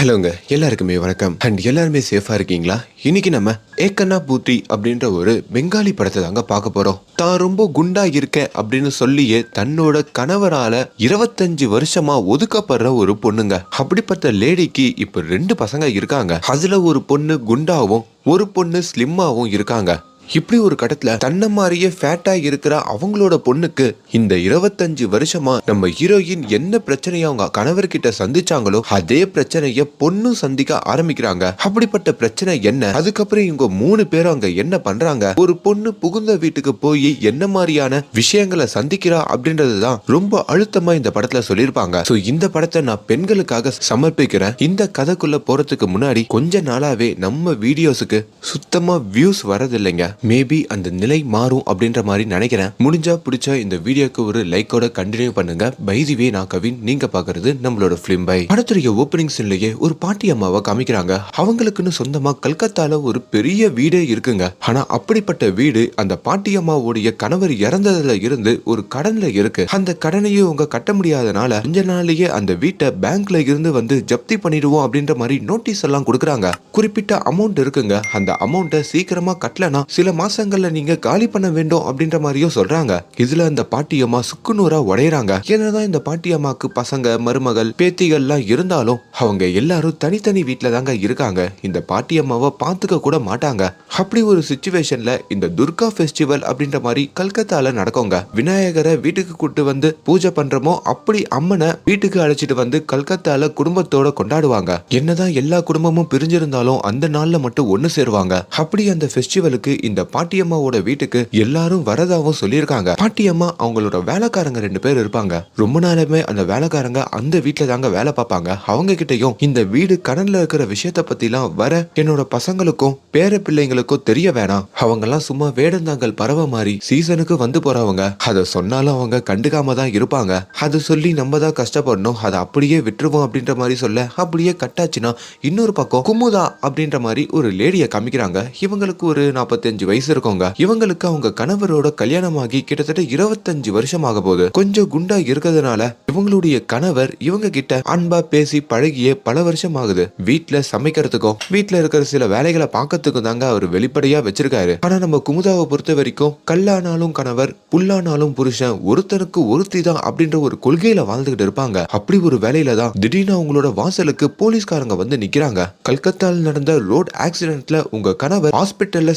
ஹலோங்க எல்லாருக்குமே வணக்கம். அண்ட் எல்லாருமே சேஃபா இருக்கீங்களா? இன்னைக்கு நம்ம ஏக்கண்ணா பூத்தி அப்படின்ற ஒரு பெங்காலி படத்தை தாங்க பார்க்க போறோம். தான் ரொம்ப குண்டா இருக்கேன் அப்படின்னு சொல்லியே தன்னோட கணவரால இருபத்தஞ்சு வருஷமா ஒதுக்கப்படுற ஒரு பொண்ணுங்க. அப்படிப்பட்ட லேடிக்கு இப்ப ரெண்டு பசங்க இருக்காங்க. அதுல ஒரு பொண்ணு குண்டாவும் ஒரு பொண்ணு ஸ்லிம்மாவும் இருக்காங்க. இப்படி ஒரு கட்டத்துல தன்னை மாதிரியே ஃபேட்டா இருக்கிற அவங்களோட பொண்ணுக்கு இந்த இருபத்தஞ்சு வருஷமா நம்ம ஹீரோயின் என்ன பிரச்சனையை அவங்க கணவர்கிட்ட சந்திச்சாங்களோ அதே பிரச்சனைய பொண்ணும் சந்திக்க ஆரம்பிக்கிறாங்க. அப்படிப்பட்ட பிரச்சனை என்ன? அதுக்கப்புறம் இவங்க மூணு பேரும் அங்க என்ன பண்றாங்க? ஒரு பொண்ணு புகுந்த வீட்டுக்கு போய் என்ன மாதிரியான விஷயங்களை சந்திக்கிறா அப்படின்றதுதான் ரொம்ப அழுத்தமா இந்த படத்துல சொல்லியிருப்பாங்க. ஸோ இந்த படத்தை நான் பெண்களுக்காக சமர்ப்பிக்கிறேன். இந்த கதைக்குள்ள போறதுக்கு முன்னாடி கொஞ்ச நாளாவே நம்ம வீடியோஸுக்கு சுத்தமா வியூஸ் வரதில்லைங்க. மேபி அந்த நிலை மாறும் அப்படின்ற மாதிரி நினைக்கிறேன். முடிஞ்சா பிடிச்சா இந்த வீடியோக்கு ஒரு லைக்கோட கண்டினியூ பண்ணுங்க. பைதிவே நான் கவின். நீங்க பாக்குறது நம்மளோட பிலிம் பை படத்துடைய ஓப்பனிங் சீன்லயே ஒரு பாட்டி அம்மாவை காமிக்கிறாங்க. அவங்களுக்குன்னு சொந்தமா கல்கத்தால ஒரு பெரிய வீடே இருக்குங்க. ஆனா அப்படிப்பட்ட வீடு அந்த பாட்டி அம்மாவுடைய கணவர் இறந்ததுல இருந்து ஒரு கடன்ல இருக்கு. அந்த கடனையும் அவங்க கட்ட முடியாதனால கொஞ்ச நாளையே அந்த வீட்டை பேங்க்ல இருந்து வந்து ஜப்தி பண்ணிடுவோம் அப்படின்ற மாதிரி நோட்டீஸ் எல்லாம் கொடுக்குறாங்க. குறிப்பிட்ட அமௌண்ட் இருக்குங்க. அந்த அமௌண்ட்டை சீக்கிரமா கட்டலனா சில மாசங்கள்ல நீங்க காலி பண்ண வேண்டும் அப்படின்ற மாதிரியும் சொல்றாங்க. இதுல அந்த பாட்டியம்மா சுக்குநூறா உடையறாங்க. என்னதான் இந்த பாட்டியம்மாக்கு பசங்க மருமகள் பேத்திகள்லாம் இருந்தாலும் அவங்க எல்லாரும் தனித்தனி வீட்டுல தாங்க இருக்காங்க. இந்த பாட்டியம்மாவை பார்த்துக்க கூட மாட்டாங்க. அப்படி ஒரு சுச்சுவேஷன்ல இந்த துர்கா ஃபெஸ்டிவல் அப்படின்ற மாதிரி கல்கத்தால நடக்குங்க. விநாயகரை வீட்டுக்கு கூட்டு வந்து பூஜை பண்றோமோ அப்படி அம்மனை வீட்டுக்கு அழைச்சிட்டு வந்து கல்கத்தால குடும்பத்தோட கொண்டாடுவாங்க. என்னதான் எல்லா குடும்பமும் பிரிஞ்சிருந்தாலும் அந்த நாள்ல மட்டும் ஒண்ணு சேருவாங்க. அப்படி அந்த ஃபெஸ்டிவலுக்கு இந்த பாட்டியம்மாவோட வீட்டுக்கு எல்லாரும் வரதாவும் சொல்லியிருக்காங்க. பாட்டியம்மா அவங்களோட வேலைக்காரங்க ரெண்டு பேர் இருப்பாங்க. ரொம்ப நாளுமே அந்த வேலைக்காரங்க அந்த வீட்டுல தாங்க வேலை பார்ப்பாங்க. அவங்க கிட்டயும் இந்த வீடு கடல்ல இருக்கிற விஷயத்த பத்திலாம் வர என்னோட பசங்களுக்கும் பேர பிள்ளைங்களுக்கும் தெரிய வேணாம். அவங்க எல்லாம் சும்மா வேடந்தாங்கல் பறவை மாதிரி சீசனுக்கு வந்து போறவங்க. அதை சொன்னாலும் அவங்க கண்டுக்காம தான் இருப்பாங்க. அது சொல்லி நம்ம தான் கஷ்டப்படணும். அதை அப்படியே விட்டுருவோம் அப்படின்ற மாதிரி சொல்ல அப்படியே கட்டாச்சுன்னா இன்னொரு பக்கம் குமுதா அப்படின்ற மாதிரி ஒரு லேடியை காமிக்கிறாங்க. இவங்களுக்கு ஒரு நாற்பத்தஞ்சு வயசு இருக்கவங்க இவங்களுக்கு அவங்க கணவரோட கல்யாணமாகி கிட்டத்தட்ட இருபத்தஞ்சு வருஷம் ஆக போது கொஞ்சம் குண்டா இருக்கிறதுனால இவங்களுடைய கணவர் இவங்க கிட்ட அன்பா பேசி பழகிய பல வருஷம் ஆகுது வீட்டுல சமைக்கிறதுக்கும் வீட்டுல இருக்கிற சில வேலைகளை பார்க்கறதுக்கும் தாங்க அவர் வெளிப்படையா வச்சிருக்காரு. ஆனா நம்ம குமுதாவை பொறுத்த வரைக்கும் கல்லானாலும் கணவர் புல்லானாலும் புருஷன் ஒருத்தனுக்கு ஒருத்தி தான் அப்படின்ற ஒரு கொள்கையில வாழ்ந்துகிட்டு இருப்பாங்க. அப்படி ஒரு வேலையில தான் திடீர்னு அவங்களோட வாசலுக்கு போலீஸ்காரங்க வந்து நிக்கிறாங்க. கல்கத்தால நடந்த ரோட் ஆக்சிடென்ட்ல உங்க கணவர் ஹாஸ்பிட்டல்ல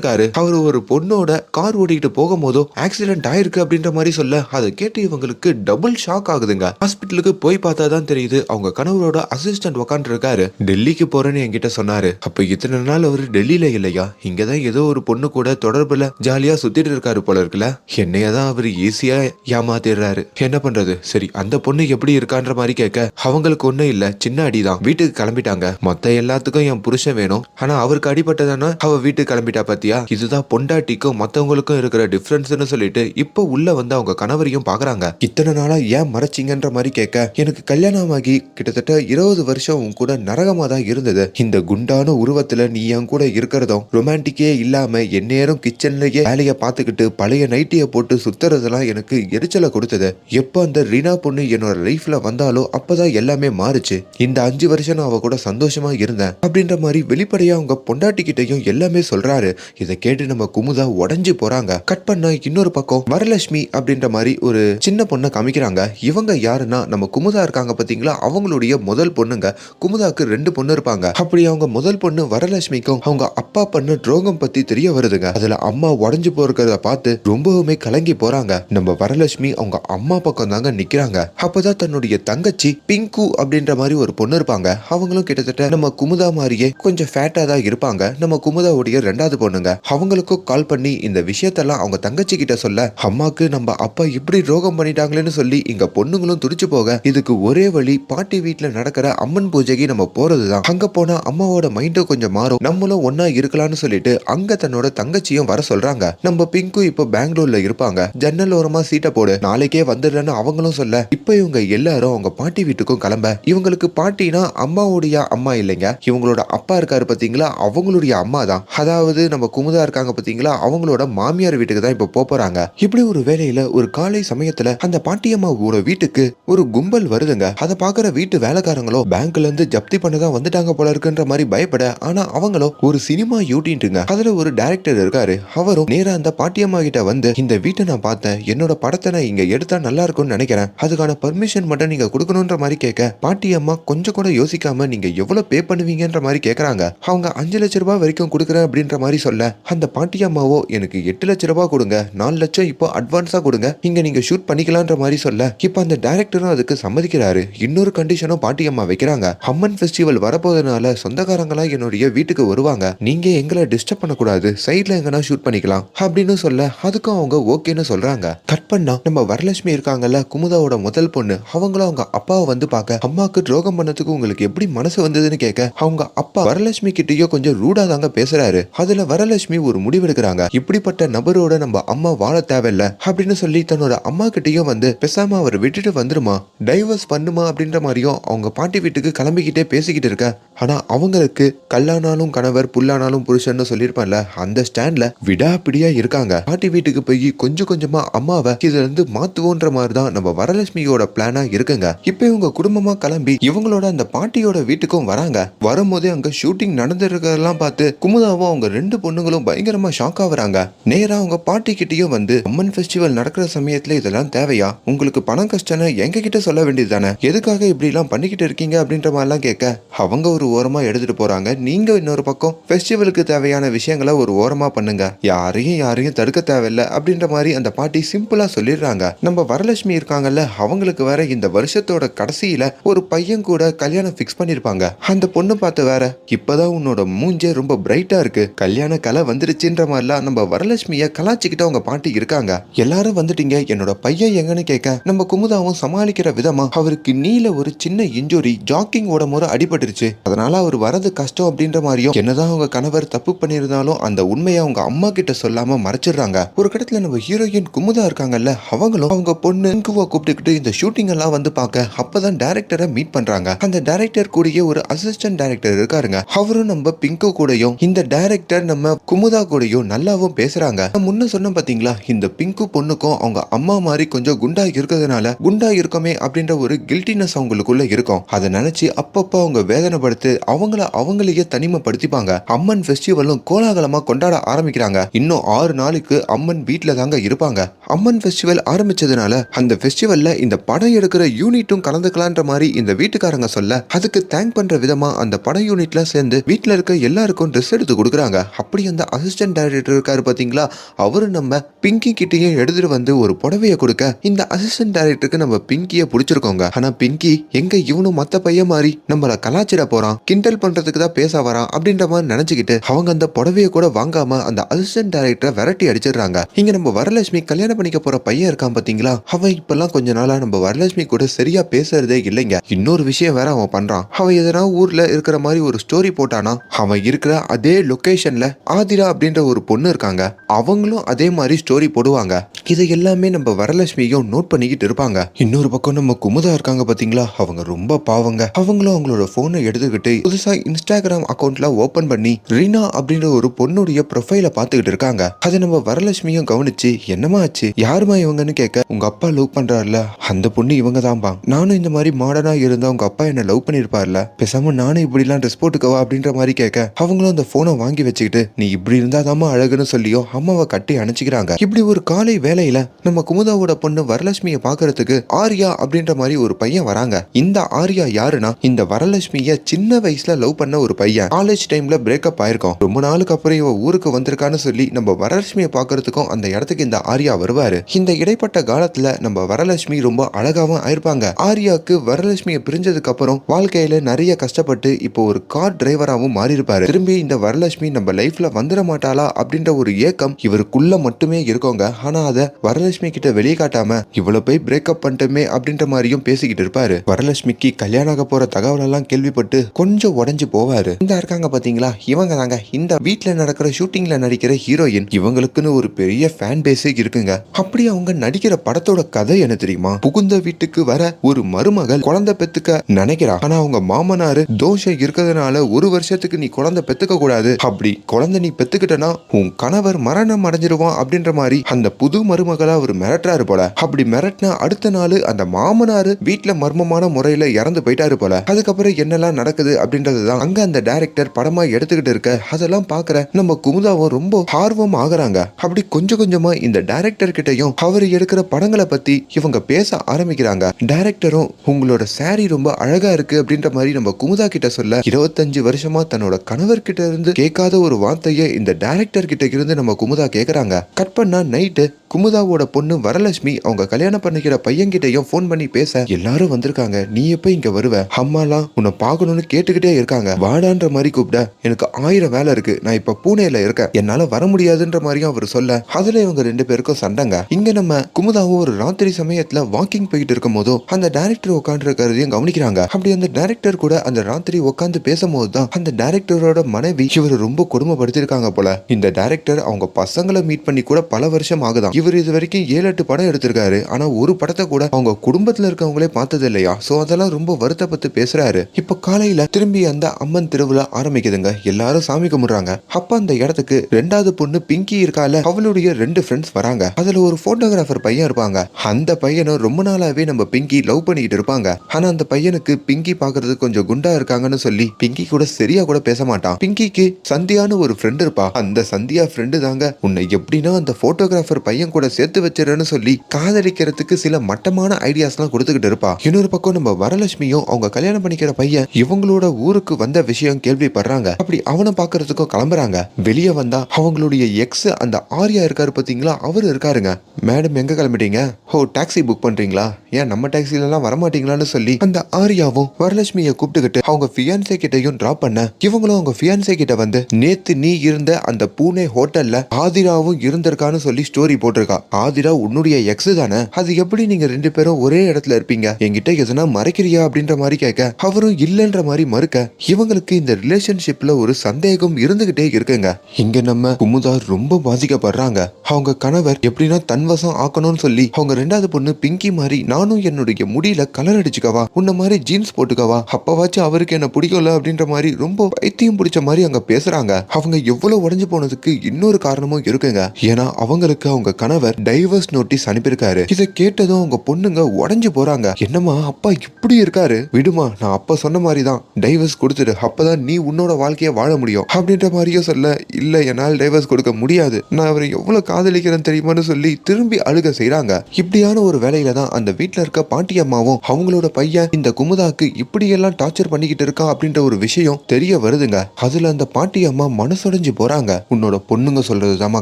சேர்க்கப்பட்டிருக்காரு அவர் ஒரு பொண்ணோட கார் ஓடிக்கிட்டு போகும்போதோ ஆக்சிடென்ட் ஆயிருக்கு அப்படின்ற மாதிரி சொல்ல அதை கேட்டு இவங்களுக்கு டபுள் ஷாக் ஆகுதுங்க. ஹாஸ்பிட்டலுக்கு போய் பார்த்தா தான் தெரியுது அவங்க கணவரோட அசிஸ்டன்ட் உட்காந்து இருக்காரு டெல்லிக்கு போறேன்னு என்கிட்ட சொன்னாரு. அப்ப இத்தனை நாள் அவர் டெல்லியில இல்லையா? இங்கதான் ஏதோ ஒரு பொண்ணு கூட தொடர்புல ஜாலியா சுத்திட்டு இருக்காரு போல இருக்குல்ல. என்னைய தான் அவர் ஈஸியா ஏமாத்திடுறாரு. என்ன பண்றது? சரி அந்த பொண்ணு எப்படி இருக்கான்ற மாதிரி கேட்க அவங்களுக்கு ஒண்ணும் இல்ல சின்ன அடிதான். வீட்டுக்கு கிளம்பிட்டாங்க. மொத்த எல்லாத்துக்கும் என் புருஷன் வேணும். ஆனா அவருக்கு அடிபட்டதானே அவ வீட்டுக்கு கிளம்பிட்டா பாத்தியா? இதுதான் பொண்டாட்டிக்கும் மத்தவங்களுக்கும் இருக்கிற டிஃபரன்ஸ்னு சொல்லிட்டு இப்போ உள்ள வந்து அவங்க கணவரையும் பாக்குறாங்க. இத்தனை நாளா ஏன் மறைச்சிங்கன்ற மாதிரி கேட்க எனக்கு கல்யாணமாகி கிட்டத்தட்ட இருபது வருஷம் உன் கூட நரகமா தான் இருந்தது. இந்த குண்டான உருவத்துல நீ என் கூட இருக்கிறதும் ரொமான்டிக்கே இல்லாம எந்நேரம் கிச்சன்லயே வேலையை பார்த்துக்கிட்டு பழைய நைட்டிய போட்டு சுத்துறதெல்லாம் எனக்கு எரிச்சலை கொடுத்தது. எப்போ அந்த ரீனா பொண்ணு என்னோட லைஃப்ல வந்தாலோ அப்பதான் எல்லாமே மாறுச்சு. இந்த அஞ்சு வருஷம் நான் அவ கூட சந்தோஷமா இருந்தேன். அப்படின்ற மாதிரி வெளிப்படையா அவங்க பொண்டாட்டி கிட்டையும் எல்லாமே சொல்றாரு. இதை கேட்டு நம்ம குமுதா உடஞ்சு போறாங்க. கட் பண்ண இன்னொரு பக்கம் வரலட்சுமி அப்படின்ற மாதிரி ஒரு சின்ன பொண்ணை காமிக்கிறாங்க. இவங்க யாருன்னா நம்ம குமுதா இருக்காங்க பாத்தீங்களா? அவங்களுடைய முதல் பொண்ணுங்க. குமுதாக்கு ரெண்டு பொண்ணு இருப்பாங்க. அப்படி அவங்க முதல் பொண்ணு வரலட்சுமிக்கும் அவங்க அப்பா பண்ண துரோகம் பத்தி தெரிய வருதுங்க. அதுல அம்மா உடஞ்சு போறத பார்த்து ரொம்பவுமே கலங்கி போறாங்க. நம்ம வரலட்சுமி அவங்க அம்மா பக்கம் தாங்க நிக்கிறாங்க. அப்பதான் தன்னுடைய தங்கச்சி பிங்கு அப்படின்ற மாதிரி ஒரு பொண்ணு இருப்பாங்க. அவங்களும் கிட்டத்தட்ட நம்ம குமுதா மாதிரியே கொஞ்சம் ஃபேட்டா தான் இருப்பாங்க. நம்ம குமுதாவுடைய ரெண்டாவது பொண்ணுங்க. அவங்களுக்கும் கால் பண்ணி இந்த விஷயத்தெல்லாம் அவங்க தங்கச்சி கிட்ட சொல்ல அம்மாக்கு நம்ம அப்பா இப்படி ரோகம் பண்ணிட்டாங்களேன்னு சொல்லி இங்க பொண்ணுங்களும் துடிச்சு போக இதுக்கு ஒரே வழி பாட்டி வீட்டுல நடக்கிற அம்மன் பூஜைக்கு நம்ம போறதுதான். அங்க போனா அம்மாவோட மைண்டும் கொஞ்சம் மாறும். நம்மளும் ஒன்னா இருக்கலாம்னு சொல்லிட்டு அங்க தன்னோட தங்கச்சியும் வர சொல்றாங்க. நம்ம பிங்கு இப்போ பெங்களூர்ல இருப்பாங்க. ஜன்னல் ஓரமா சீட்டை போடு. நாளைக்கே வந்துடுறேன்னு அவங்களும் சொல்ல இப்ப இவங்க எல்லாரும் அவங்க பாட்டி வீட்டுக்கும் கிளம்ப. இவங்களுக்கு பாட்டினா அம்மாவுடைய அம்மா இல்லைங்க. இவங்களோட அப்பா இருக்காரு பாத்தீங்களா? அவங்களுடைய அம்மா தான் அதாவது நம்ம குமுதா இருக்காங்க பாத்தீங்களா? அவங்களோட மாமியார் வீட்டுக்கு தான் இப்ப போப் போறாங்க. இப்படி ஒரு வேலையில ஒரு காலை சமயத்துல அந்த பாட்டியம்மாவோட வீட்டுக்கு ஒரு கும்பல் வருதுங்க. அதை பாக்குற வீட்டு வேலைக்காரங்களோ பேங்க்ல இருந்து ஜப்தி பண்ணதான் வந்துட்டாங்க போல இருக்குன்ற மாதிரி பயப்பட ஆனா அவங்களோ ஒரு சினிமா யூட்டின்ட்டுங்க அதுல ஒரு டைரக்டர் இருக்காரு. அவரும் நேரா அந்த பாட்டியம்மா கிட்ட வந்து இந்த வீட்டை நான் பார்த்தேன். என்னோட படத்தை நான் இங்க எடுத்தா நல்லா இருக்கும்னு நினைக்கிறேன். அதுக்கான பர்மிஷன் மட்டும் நீங்க கொடுக்கணுன்ற மாதிரி கேட்க பாட்டியம்மா கொஞ்சம் கூட யோசிக்காம நீங்க எவ்வளவு பே பண்ணுவீங்கன்ற மாதிரி கேக்குறாங்க. அவங்க அஞ்சு லட்ச ரூபாய் வரைக்கும் கொடுக்குறேன் அப்படின்ற மாதிரி சொல்ல அந்த பாட்டியம்மாவோ எனக்கு எட்டு லட்ச ரூபாய் கொடுங்க நாலு லட்சம் இப்போ அட்வான்ஸா கொடுங்க. இங்க நீங்க ஷூட் பண்ணிக்கலான்ற மாதிரி சொல்ல. இப்போ அந்த டைரக்டரும் அதுக்கு சம்மதிக்கிறாரு. இன்னொரு கண்டிஷனும் பாட்டியம்மா வைக்கிறாங்க. அம்மன் ஃபெஸ்டிவல் வரப்போதனால சொந்தக்காரங்களா என்னுடைய வீட்டுக்கு வருவாங்க. நீங்க எங்களை டிஸ்டர்ப் பண்ணக்கூடாது. சைட்ல எங்கன்னா ஷூட் பண்ணிக்கலாம். அப்படின்னு சொல்ல அதுக்கும் அவங்க ஓகேன்னு சொல்றாங்க. கட் பண்ணா நம்ம வரலட்சுமி இருக்காங்கல்ல குமுதாவோட முதல் பொண்ணு. அவங்களும் அவங்க அப்பாவை வந்து பார்க்க அம்மாவுக்கு துரோகம் பண்ணதுக்கு உங்களுக்கு எப்படி மனசு வந்ததுன்னு கேட்க அவங்க அப்பா வரலட்சுமி கிட்டயோ கொஞ்சம் ரூடா தாங்க பேசுறாரு. அதுல வரலட்சுமி ஒரு முடிவெடுக்கிறாங்க. இப்படிப்பட்ட நபரோட நம்ம அம்மா வாழ தேவையில்ல. அப்படின்னு சொல்லி தன்னோட அம்மா கிட்டயும் வந்து பெசாம அவர் விட்டுட்டு வந்துருமா? டைவர்ஸ் பண்ணுமா அப்படின்ற மாதிரியும் அவங்க பாட்டி வீட்டுக்கு கிளம்பிக்கிட்டே பேசிக்கிட்டு இருக்க. ஆனா அவங்களுக்கு கல்லானாலும் கணவர் புல்லானாலும் புருஷன் சொல்லியிருப்பான்ல அந்த ஸ்டாண்ட்ல விடாப்பிடியா இருக்காங்க. பாட்டி வீட்டுக்கு போய் கொஞ்சம் கொஞ்சமா அம்மாவை இதுல இருந்து மாத்துவோன்ற மாதிரி தான் நம்ம வரலட்சுமியோட பிளானா இருக்குங்க. இப்ப இவங்க குடும்பமா கிளம்பி இவங்களோட அந்த பாட்டியோட வீட்டுக்கும் வராங்க. வரும்போதே அங்க ஷூட்டிங் நடந்திருக்கிறதெல்லாம் பார்த்து குமுதாவும் அவங்க ரெண்டு பொண்ணுங்க அவங்களும் பயங்கரமா ஷாக் ஆகுறாங்க நேரா அவங்க பாட்டி கிட்டயும் வந்து அம்மன் ஃபெஸ்டிவல் நடக்கிற சமயத்துல இதெல்லாம் தேவையா? உங்களுக்கு பணம் கஷ்டம்னு எங்க கிட்ட சொல்ல வேண்டியது தானே எதுக்காக இப்படி எல்லாம் பண்ணிக்கிட்டு இருக்கீங்க அப்படின்ற மாதிரிலாம் கேட்க அவங்க ஒரு ஓரமா எடுத்துட்டு போறாங்க. நீங்க இன்னொரு பக்கம் ஃபெஸ்டிவலுக்கு தேவையான விஷயங்களை ஒரு ஓரமா பண்ணுங்க. யாரையும் யாரையும் தடுக்க தேவையில்ல அப்படின்ற மாதிரி அந்த பாட்டி சிம்பிளா சொல்லிடுறாங்க. நம்ம வரலட்சுமி இருக்காங்கல்ல அவங்களுக்கு வேற இந்த வருஷத்தோட கடைசியில ஒரு பையன் கூட கல்யாணம் ஃபிக்ஸ் பண்ணிருப்பாங்க. அந்த பொண்ணு பார்த்து வேற இப்பதான் உன்னோட மூஞ்சே ரொம்ப பிரைட்டா இருக்கு. கல்யாண கலை வந்துருச்சுன்ற மாதிரிலாம் நம்ம வரலட்சுமியை கலாச்சிக்கிட்டு அவங்க பாட்டி இருக்காங்க. எல்லாரும் வந்துட்டீங்க என்னோட பையன் எங்கன்னு கேட்க நம்ம குமுதாவும் சமாளிக்கிற விதமா அவருக்கு நீல ஒரு சின்ன இன்ஜுரி ஜாக்கிங் ஓடும் அடிபட்டுருச்சு. அதனால அவர் வரது கஷ்டம் அப்படின்ற மாதிரியும் என்னதான் அவங்க கணவர் தப்பு பண்ணியிருந்தாலும் அந்த உண்மையை அவங்க அம்மா கிட்ட சொல்லாம மறைச்சிடுறாங்க. ஒரு கடத்துல நம்ம ஹீரோயின் குமுதா இருக்காங்கல்ல அவங்களும் அவங்க பொண்ணு இங்குவா கூப்பிட்டுக்கிட்டு இந்த ஷூட்டிங் எல்லாம் வந்து பார்க்க அப்பதான் டேரக்டரை மீட் பண்றாங்க. அந்த டேரக்டர் கூடயே ஒரு அசிஸ்டன்ட் டைரக்டர் இருக்காருங்க. அவரும் நம்ம பிங்கு கூடயும் இந்த டேரக்டர் நம்ம குமுதா கூடயும் நல்லாவும் பேசுறாங்க. நான் முன்ன சொன்ன பாத்தீங்களா? இந்த பிங்கு பொண்ணுக்கும் அவங்க அம்மா மாதிரி கொஞ்சம் குண்டா இருக்கிறதுனால குண்டா இருக்கமே அப்படின்ற ஒரு கில்ட்டினஸ் அவங்களுக்குள்ள இருக்கும். அதை நினைச்சு அப்பப்போ அவங்க வேதனைப்படுத்து அவங்கள அவங்களையே தனிமைப்படுத்திப்பாங்க. அம்மன் ஃபெஸ்டிவலும் கோலாகலமா கொண்டாட ஆரம்பிக்கிறாங்க. இன்னும் ஆறு நாளுக்கு அம்மன் வீட்டுல தாங்க இருப்பாங்க. அம்மன் ஃபெஸ்டிவல் ஆரம்பிச்சதுனால அந்த ஃபெஸ்டிவல்ல இந்த படம் எடுக்கிற யூனிட்டும் கலந்துக்கலான்ற மாதிரி இந்த வீட்டுக்காரங்க சொல்ல அதுக்கு தேங்க் பண்ற விதமா அந்த படம் யூனிட்ல சேர்ந்து வீட்டில் இருக்க எல்லாருக்கும் ட்ரெஸ் எடுத்து கொடுக்குறாங்க. அப்படி அந்த அசிஸ்டன்ட் டைரக்டர் இருக்காரு பாத்தீங்களா? அவரு நம்ம பிங்கி கிட்டயே எடுத்துட்டு வந்து ஒரு புடவைய கொடுக்க இந்த அசிஸ்டன்ட் டைரக்டருக்கு நம்ம பிங்கிய பிடிச்சிருக்கோங்க. ஆனா பிங்கி எங்க இவனும் மத்த பையன் மாதிரி நம்மள கலாச்சிட போறான் கிண்டல் பண்றதுக்கு தான் பேச வரான் அப்படின்ற மாதிரி நினைச்சுக்கிட்டு அவங்க அந்த புடவைய கூட வாங்காம அந்த அசிஸ்டன்ட் டைரக்டரை விரட்டி அடிச்சிடுறாங்க. இங்க நம்ம வரலட்சுமி கல்யாணம் பண்ணிக்க போற பையன் இருக்கான் பாத்தீங்களா? அவன் இப்பெல்லாம் கொஞ்ச நாளா நம்ம வரலட்சுமி கூட சரியா பேசுறதே இல்லைங்க. இன்னொரு விஷயம் வேற அவன் பண்றான். அவன் எதனா ஊர்ல இருக்கிற மாதிரி ஒரு ஸ்டோரி போட்டானா அவன் இருக்கிற அதே லொகேஷன்ல ஆதிரா அப்படின்ற ஒரு பொண்ணு இருக்காங்க. அவங்களும் அதே மாதிரி ஸ்டோரி போடுவாங்க. இதை எல்லாமே நம்ம வரலட்சுமியும் நோட் பண்ணிக்கிட்டு இருப்பாங்க. இன்னொரு பக்கம் நம்ம குமுதா இருக்காங்க பாத்தீங்களா? அவங்க ரொம்ப பாவங்க. அவங்களும் அவங்களோட போனை எடுத்துக்கிட்டு புதுசா இன்ஸ்டாகிராம் அக்கௌண்ட்ல ஓபன் பண்ணி ரீனா அப்படின்ற ஒரு பொண்ணுடைய ப்ரொஃபைல பாத்துக்கிட்டு இருக்காங்க. அதை நம்ம வரலட்சுமியும் கவனிச்சு என்னமா ஆச்சு? யாருமா இவங்கன்னு கேட்க உங்க அப்பா லவ் பண்றாருல? அந்த பொண்ணு இவங்க தான்பா நானும் இந்த மாதிரி மாடர்னா இருந்தா உங்க அப்பா என்ன லவ் பண்ணிருப்பார்ல பேசாம நானும் இப்படி எல்லாம் ட்ரெஸ் போட்டுக்கவா? அப்படின்ற மாதிரி கேட்க அவங்களும் அந்த போனை வாங்கி வச்சுக்கிட்டு நீ இப்படி இருந்தாதாம்மா அழகுன்னு சொல்லியோ அம்மாவை கட்டி அணைச்சிக்கிறாங்க. இப்படி ஒரு காலை வேலை வேலையில நம்ம குமுதாவோட பொண்ணு வரலட்சுமியை பாக்குறதுக்கு ஆர்யா அப்படின்ற மாதிரி ஒரு பையன் வராங்க. இந்த ஆர்யா யாருன்னா இந்த வரலட்சுமிய சின்ன வயசுல லவ் பண்ண ஒரு பையன். காலேஜ் டைம்ல பிரேக்கப் ஆயிருக்கும் ரொம்ப நாளுக்கு அப்புறம் இவ ஊருக்கு வந்திருக்கான்னு சொல்லி நம்ம வரலட்சுமியை பாக்குறதுக்கும் அந்த இடத்துக்கு இந்த ஆர்யா வருவாரு. இந்த இடைப்பட்ட காலத்துல நம்ம வரலட்சுமி ரொம்ப அழகாவும் ஆயிருப்பாங்க. ஆர்யாக்கு வரலட்சுமியை பிரிஞ்சதுக்கு அப்புறம் வாழ்க்கையில நிறைய கஷ்டப்பட்டு இப்போ ஒரு கார் டிரைவராகவும் மாறி இருப்பாரு திரும்பி இந்த வரலட்சுமி நம்ம லைஃப்ல வந்துட மாட்டாளா அப்படின்ற ஒரு ஏக்கம் இவருக்குள்ள மட்டுமே இருக்கோங்க. ஆனா அதை வரலட்சுமி கிட்ட வெளியே காட்டாம இவ்வளவு போய் பிரேக்கப் பண்ணிட்டுமே அப்படின்ற மாதிரியும் பேசிக்கிட்டு இருப்பாரு. வரலட்சுமிக்கு கல்யாணம் ஆக போற தகவல் எல்லாம் கேள்விப்பட்டு கொஞ்சம் உடஞ்சு போவாரு. இந்த இருக்காங்க பாத்தீங்களா? இவங்க தாங்க. இந்த வீட்ல நடக்கிற ஷூட்டிங்ல நடிக்கிற ஹீரோயின் இவங்களுக்குன்னு ஒரு பெரிய ஃபேன் பேஸே இருக்குங்க. அப்படி அவங்க நடிக்கிற படத்தோட கதை என்ன தெரியுமா? புகுந்த வீட்டுக்கு வர ஒரு மருமகள் குழந்தை பெத்துக்க நினைக்கிறா. ஆனா அவங்க மாமனாரு தோஷம் இருக்கிறதுனால ஒரு வருஷத்துக்கு நீ குழந்தை பெத்துக்க கூடாது. அப்படி குழந்தை நீ நீ பெத்துக்கிட்டனா உன் கணவர் மரணம் அடைஞ்சிருவான் அப்படின்ற மாதிரி அந்த புது மருமகளா அவர் மிரட்டுறாரு போல. அப்படி மிரட்டின அடுத்த நாள் அந்த மாமனார் வீட்டுல மர்மமான முறையில இறந்து போயிட்டாரு போல. அதுக்கப்புறம் என்னெல்லாம் நடக்குது அப்படின்றது தான் அங்க அந்த டைரக்டர் படமா எடுத்துக்கிட்டு இருக்க. அதெல்லாம் பாக்குற நம்ம குமுதாவும் ரொம்ப ஆர்வம் ஆகுறாங்க. அப்படி கொஞ்சம் கொஞ்சமா இந்த டைரக்டர் கிட்டையும் அவர் எடுக்கிற படங்களை பத்தி இவங்க பேச ஆரம்பிக்கிறாங்க. டைரக்டரும் உங்களோட சாரி ரொம்ப அழகா இருக்கு அப்படின்ற மாதிரி நம்ம குமுதா கிட்ட சொல்ல இருபத்தஞ்சு வருஷமா தன்னோட கணவர் கிட்ட இருந்து கேட்காத ஒரு வார்த்தையை இந்த டைரக்டர் கிட்ட இருந்து நம்ம குமுதா கேக்குறாங்க. கட் பண்ணா நைட்டு குமுதாவோட பொண்ணு வரலட்சுமி அவங்க கல்யாணம் பண்ணிக்கிற பையன்கிட்டயும் ஃபோன் பண்ணி பேச எல்லாரும் வந்திருக்காங்க. நீ எப்ப இங்க வருவ? அம்மாலாம் உன்னை பார்க்கணும்னு கேட்டுக்கிட்டே இருக்காங்க. வாடான்ற மாதிரி கூப்பிட எனக்கு ஆயிரம் வேலை இருக்கு. நான் இப்ப பூனேல இருக்கேன். என்னால வர முடியாதுன்ற மாதிரியும் அவர் சொல்ல அதுல இவங்க ரெண்டு பேருக்கும் சண்டைங்க. இங்க நம்ம குமுதாவும் ஒரு ராத்திரி சமயத்துல வாக்கிங் போயிட்டு இருக்கும் போதோ அந்த டைரக்டர் உட்காந்து இருக்கிறதையும் கவனிக்கிறாங்க. அப்படி அந்த டைரக்டர் கூட அந்த ராத்திரி உட்காந்து பேசும்போது தான் அந்த டேரக்டரோட மனைவி இவர் ரொம்ப கொடுமைப்படுத்திருக்காங்க போல. இந்த டைரக்டர் அவங்க பசங்களை மீட் பண்ணி கூட பல வருஷம் ஆகுதான். இவர் இது வரைக்கும் ஏழு எட்டு படம் எடுத்திருக்காரு. ஆனா ஒரு படத்தை கூட அவங்க குடும்பத்துல இருக்கவங்களே பார்த்தது இல்லையா சோ அதெல்லாம் ரொம்ப வருத்தப்பட்டு பேசுறாரு. இப்ப காலையில திரும்பி அந்த அம்மன் திருவிழா ஆரம்பிக்குதுங்க. எல்லாரும் சாமி கும்பிடுறாங்க. அப்ப அந்த இடத்துக்கு ரெண்டாவது பொண்ணு பிங்கி இருக்கால. அவளுடைய ரெண்டு ஃப்ரெண்ட்ஸ் வராங்க. அதுல ஒரு போட்டோகிராஃபர் பையன் இருப்பாங்க. அந்த பையனும் ரொம்ப நாளாவே நம்ம பிங்கி லவ் பண்ணிக்கிட்டு இருப்பாங்க. ஆனா அந்த பையனுக்கு பிங்கி பாக்குறது கொஞ்சம் குண்டா இருக்காங்கன்னு சொல்லி பிங்கி கூட சரியா கூட பேச மாட்டான். பிங்கிக்கு சந்தியான்னு ஒரு ஃப்ரெண்ட் இருப்பா. அந்த சந்தியா ஃப்ரெண்டு தாங்க. உன்னை எப்படின்னா அந்த போட்டோகிராஃபர் பையன் கூட சேர்த்து வச்சிடறேன்னு சொல்லி காதலிக்கிறதுக்கு சில மட்டமான ஐடியாஸ்லாம் கொடுத்துக்கிட்டு இருப்பா. இன்னொரு பக்கம் நம்ம வரலட்சுமியும் அவங்க கல்யாணம் பண்ணிக்கிற பையன் இவங்களோட ஊருக்கு வந்த விஷயம் கேள்விப்படுறாங்க. அப்படி அவனை பாக்குறதுக்கும் கிளம்புறாங்க. வெளியே வந்தா அவங்களுடைய எக்ஸ் அந்த ஆர்யா இருக்காரு பாத்தீங்களா அவரு இருக்காருங்க. மேடம் எங்க கிளம்பிட்டீங்க? ஓ டாக்ஸி புக் பண்றீங்களா? ஏன் நம்ம டாக்ஸில எல்லாம் வரமாட்டீங்களான்னு சொல்லி அந்த ஆர்யாவும் வரலட்சுமியை கூப்பிட்டுக்கிட்டு அவங்க ஃபியான்சே கிட்டையும் டிராப் பண்ண. இவங்களும் அவங்க ஃபியான்சே கிட்ட வந்து நேத்து நீ இருந்த அந்த பூனே ஹோட்டல்ல ஆதிராவும் இருந்திருக்கான்னு சொல்லி ஸ்டோரி இருக்கா ஆதிரா உன்னுடைய எக்ஸ் தானே? அது எப்படி நீங்க ரெண்டு பேரும் ஒரே இடத்துல இருப்பீங்க? என்கிட்ட எதனா மறைக்கிறியா அப்படின்ற மாதிரி கேட்க அவரும் இல்லைன்ற மாதிரி மறுக்க இவங்களுக்கு இந்த ரிலேஷன்ஷிப்ல ஒரு சந்தேகம் இருந்துகிட்டே இருக்குங்க. இங்க நம்ம குமுதா ரொம்ப பாதிக்கப்படுறாங்க. அவங்க கணவர் எப்படின்னா தன்வசம் ஆக்கணும்னு சொல்லி அவங்க ரெண்டாவது பொண்ணு பிங்கி மாதிரி நானும் என்னுடைய முடியில கலர் அடிச்சுக்கவா உன்ன மாதிரி ஜீன்ஸ் போட்டுக்கவா அப்பவாச்சும் அவருக்கு என்ன பிடிக்கல அப்படின்ற மாதிரி ரொம்ப பைத்தியம் பிடிச்ச மாதிரி அங்க பேசுறாங்க. அவங்க எவ்வளவு உடஞ்சு போனதுக்கு இன்னொரு காரணமும் இருக்குங்க. ஏன்னா அவங்களுக்கு அவங்க கணவர் டைவர்ஸ் நோட்டீஸ் அனுப்பியிருக்காரு. இதை கேட்டதும் அவங்க பொண்ணுங்க உடஞ்சு போறாங்க. என்னம்மா அப்பா இப்படி இருக்காரு? விடுமா நான் அப்பா சொன்ன மாதிரி தான் டைவர்ஸ் கொடுத்துடு. அப்பதான் நீ உன்னோட வாழ்க்கையை வாழ முடியும். அப்படின்ற மாதிரியும் சொல்ல இல்ல என்னால் டைவர்ஸ் கொடுக்க முடியாது. நான் அவரை எவ்வளவு காதலிக்கிறேன் தெரியுமான்னு சொல்லி திரும்பி அழுக செய்யறாங்க இப்படியான ஒரு வேலையில தான் அந்த வீட்டுல இருக்க பாட்டி அம்மாவும் அவங்களோட பையன் இந்த குமுதாக்கு இப்படியெல்லாம் டார்ச்சர் பண்ணிக்கிட்டு இருக்கான் அப்படின்ற ஒரு விஷயம் தெரிய வருதுங்க. அதுல அந்த பாட்டி அம்மா மனசுடைஞ்சு போறாங்க. உன்னோட பொண்ணுங்க சொல்றது தாமா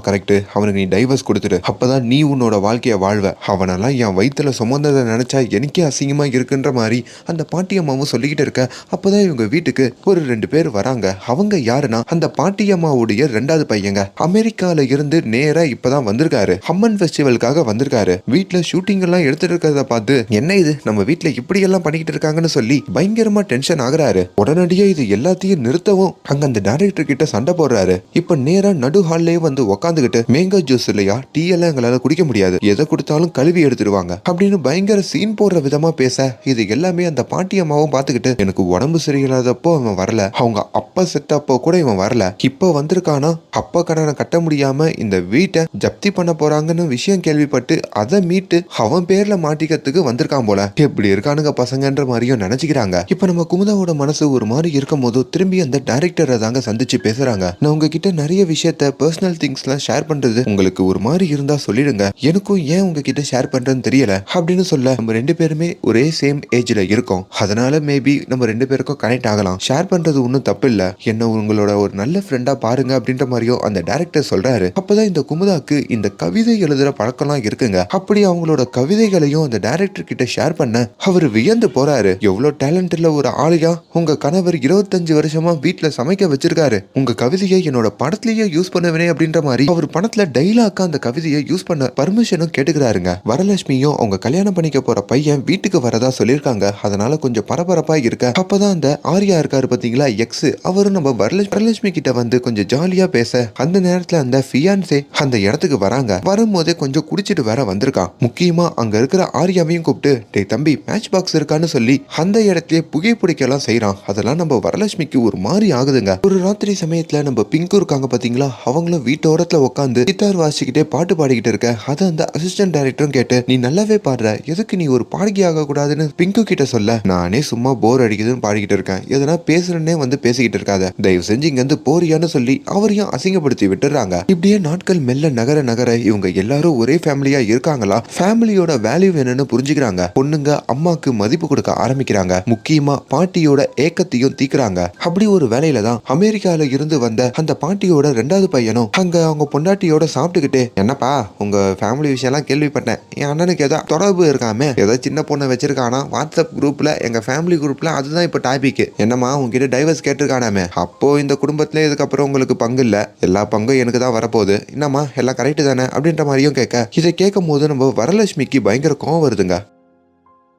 கரெக்ட் அவனுக்கு நீ டைவர்ஸ் கொடுத்துடு. அப்பதான் நீ உன்னோட வாழ்க்கையை வாழ்வ. அவனெல்லாம் என் வயிற்றுல சுமந்ததை நினைச்சா எனக்கே அசிங்கமாக இருக்குன்ற மாதிரி அந்த பாட்டி அம்மாவும் சொல்லிக்கிட்டு இருக்க. அப்போதான் இவங்க வீட்டுக்கு ஒரு ரெண்டு பேர் வராங்க. அவங்க யாருன்னா அந்த பாட்டி அம்மாவுடைய ரெண்டாவது பையங்க. அமெரிக்கால இருந்து நேரா இப்பதான் வந்திருக்காரு. ஹம்மன் ஃபெஸ்டிவலுக்காக வந்திருக்காரு. வீட்டுல ஷூட்டிங் எல்லாம் எடுத்துட்டு இருக்கிறத பார்த்து என்ன இது? நம்ம வீட்டுல இப்படி எல்லாம் பண்ணிக்கிட்டு இருக்காங்கன்னு சொல்லி பயங்கரமா டென்ஷன் ஆகுறாரு. உடனடியே இது எல்லாத்தையும் நிறுத்தவும் அங்க அந்த டைரக்டர் கிட்ட சண்டை போடுறாரு. இப்ப நேரா நடு ஹால்லயே வந்து உக்காந்துகிட்டு மேங்கோ ஜூஸ் இல்லையா? டீ எல்லாம் எங்களால குடிக்க முடியாது. எதை கொடுத்தாலும் கழுவி எடுத்துருவாங்க அப்படின்னு பயங்கர சீன் போடுற விதமா பேச இது எல்லாமே அந்த பாட்டி அம்மாவும் பார்த்துக்கிட்டு எனக்கு உடம்பு சரியில்லாதப்போ அவன் வரல. அவங்க அப்பா செத்தப்போ கூட இவன் வரல. இப்போ வந்திருக்கானா? அப்பா கடனை கட்ட முடியாம இந்த வீட்டை ஜப்தி பண்ண போறாங்கன்னு விஷயம் கேள்விப்பட்டு அதை மீட்டு அவன் பேர்ல மாட்டிக்கிறதுக்கு வந்திருக்கான் போல. எப்படி இருக்கானுங்க பசங்கன்ற மாதிரியும் நினைச்சுக்கிறாங்க. இப்ப நம்ம குமுதாவோட மனசு ஒரு மாதிரி இருக்கும் போது திரும்பி அந்த டைரக்டரை தாங்க சந்திச்சு பேசுறாங்க. நான் உங்ககிட்ட நிறைய விஷயத்த பர்சனல் திங்ஸ்லாம் ஷேர் பண்றது உங்களுக்கு ஒரு மாதிரி இருந்தா சொல்லிடுங்க. எனக்கும் ஏன் உங்ககிட்ட ஷேர் பண்றேன்னு தெரியல? அப்படின்னு சொல்ல நம்ம ரெண்டு பேருமே ஒரே சேம் ஏஜ்ல இருக்கோம். அதனால மேபி நம்ம ரெண்டு பேருக்கும் கனெக்ட் ஆகலாம். ஷேர் பண்றது ஒன்றும் தப்பு இல்ல என்ன உங்களோட ஒரு நல்ல ஃப்ரெண்டா பாருங்க அப்படின்ற மாதிரியும் அந்த டைரக்டர் சொல்றாரு. அப்பதான் இந்த குமுதாக்கு இந்த கவிதை எழுதுற பழக்கம்லாம் இருக்குங்க. அப்படி அவங்களோட கவிதைகளையும் அந்த டைரக்டர் கிட்ட ஷேர் பண்ண அவர் வியந்து போறாரு. எவ்வளவு டேலண்ட் இல்ல ஒரு ஆளையா? உங்க கணவர் இருபத்தஞ்சு வருஷமா வீட்டில் சமைக்க வச்சிருக்காரு. உங்க கவிதையை என்னோட படத்திலேயே யூஸ் பண்ணுவேனே அப்படின்ற மாதிரி அவர் படத்துல டைலாக்கா அந்த கவிதையை யூஸ் பண்ண பர்மிஷனும் கேட்டுக்கிறாருங்க. வரலட்சுமியும் அவங்க கல்யாணம் பண்ணிக்க போற பையன் வீட்டுக்கு வரதா சொல்லியிருக்காங்க. அதனால கொஞ்சம் பரபரப்பா இருக்க. அப்பதான் அந்த ஆர்யா இருக்காரு பாத்தீங்களா? எக்ஸ் அவரும் நம்ம வரலட்சுமி வரலட்சுமி கிட்ட வந்து கொஞ்சம் ஜாலியா பேச. அந்த நேரத்துல அந்த ஃபியான்சே அந்த இடத்துக்கு வராங்க. வரும்போதே கொஞ்சம் குடிச்சிட்டு வேற வந்திருக்கான் முக்கியமா அங்க இருக்கிற ஆர்யாவையும் கூப்பிட்டு டேய் தம்பி மேட்ச் பாக்ஸ் இருக்கான்னு சொல்லி அந்த இடத்துலயே புகைப்பிடிக்கலாம் செய்யறான் அதெல்லாம் நம்ம வரலட்சுமிக்கு ஒரு மாதிரி ஆகுதுங்க. ஒரு ராத்திரி சமயத்துல நம்ம பிங்கு இருக்காங்க பாத்தீங்களா? அவங்களும் வீட்டோரத்துல உட்காந்து கிட்டார் வாசிக்கிட்டே பாட்டு பாடி பாடிக்கிட்டு இருக்க. அதை அந்த அசிஸ்டன்ட் டைரக்டரும் கேட்டு நீ நல்லாவே பாடுற. எதுக்கு நீ ஒரு பாடகி ஆக கூடாதுன்னு பிங்கு கிட்ட சொல்ல? நானே சும்மா போர் அடிக்குதுன்னு பாடிக்கிட்டு இருக்கேன். எதனா பேசுறேன்னே வந்து பேசிக்கிட்டு இருக்காத. தயவு செஞ்சு இங்க இருந்து போறியான்னு சொல்லி அவரையும் அசிங்கப்படுத்தி விட்டுறாங்க. இப்படியே நாட்கள் மெல்ல நகர நகர இவங்க எல்லாரும் ஒரே ஃபேமிலியா இருக்காங்களா? ஃபேமிலியோட வேல்யூ என்னன்னு புரிஞ்சுக்கிறாங்க. பொண்ணுங்க அம்மாக்கு மதிப்பு கொடுக்க ஆரம்பிக்கிறாங்க. முக்கியமா பாட்டியோட ஏக்கத்தையும் தீக்குறாங்க. அப்படி ஒரு வேலையில தான் அமெரிக்கால இருந்து வந்த அந்த பாட்டியோட ரெண்டாவது பையனும் அங்க அவங்க பொண்டாட்டியோட சாப்பிட்டுக்கிட்டு என்னப்பா உங்கள் ஃபேமிலி விஷயம்லாம் கேள்விப்பட்டேன். என் அண்ணனுக்கு ஏதோ தொடர்பு இருக்காமே. ஏதோ சின்ன பொண்ணை வச்சிருக்கானா? வாட்ஸ்அப் குரூப்பில் எங்கள் ஃபேமிலி குரூப்பில் அதுதான் இப்போ டாபிக் என்னம்மா உங்ககிட்ட டைவர்ஸ் கேட்டிருக்கானாமே. அப்போ இந்த குடும்பத்தில் இதுக்கப்புறம் உங்களுக்கு பங்கு இல்லை. எல்லா பங்கும் எனக்கு தான் வரப்போகுது. என்னம்மா எல்லாம் கரெக்டு தானே? அப்படின்ற மாதிரியும் கேட்க. இதை கேட்கும் போது நம்ம வரலட்சுமிக்கு பயங்கர கோவம் வருதுங்க.